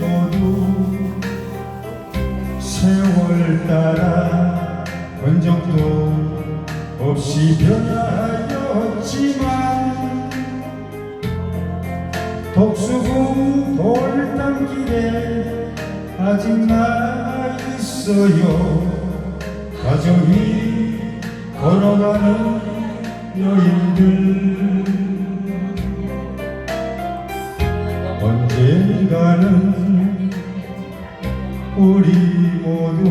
모두 세월 따라 건정도 없이 변하였지만 독수궁 돌담길에 아직 나 있어요. 가정이 걸어가는 여인들. 우리 모두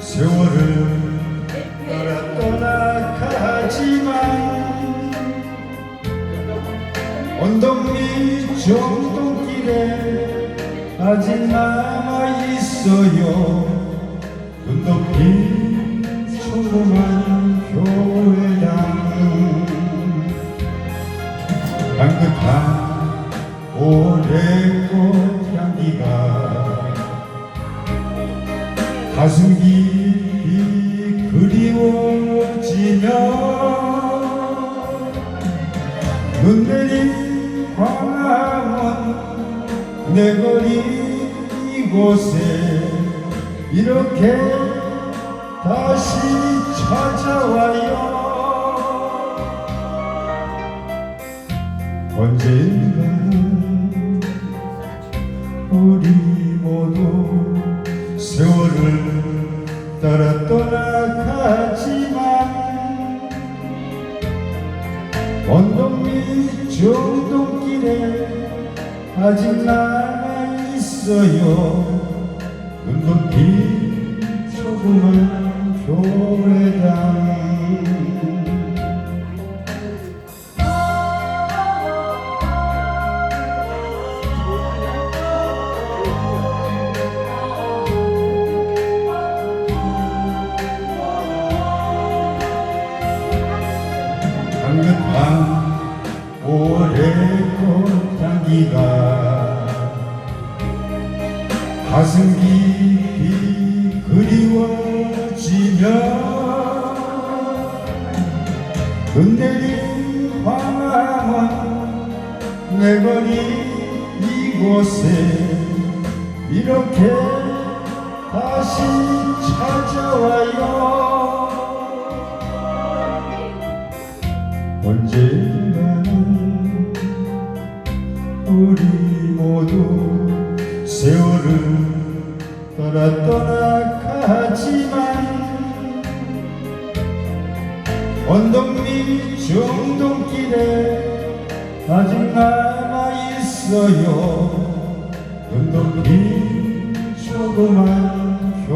세월을 따라 떠나가지만 언덕 밑 정동길에 아직 남아있어요. 눈 덮인 조그만 교회당 향긋한 오래꽃 향기가 가슴 깊이 그리워지며 눈 내린 광화문 내 거리 이곳에 이렇게 다시 찾아와요. 언젠가는 우리 모두 세월을 따라 떠나가지만 언덕 밑 정동길에 아직 남아 있어요. 눈 덮인 조그만 향긋한 오래꽃 향기가 가슴 깊이 그리워지며 눈 내린 광화문 내 거리 이곳에 이렇게 다시 찾아와요 우리 모두 세월을 따라 떠나가지만 언덕 밑 정동길에 아직 남아있어요. 눈 덮인 조그만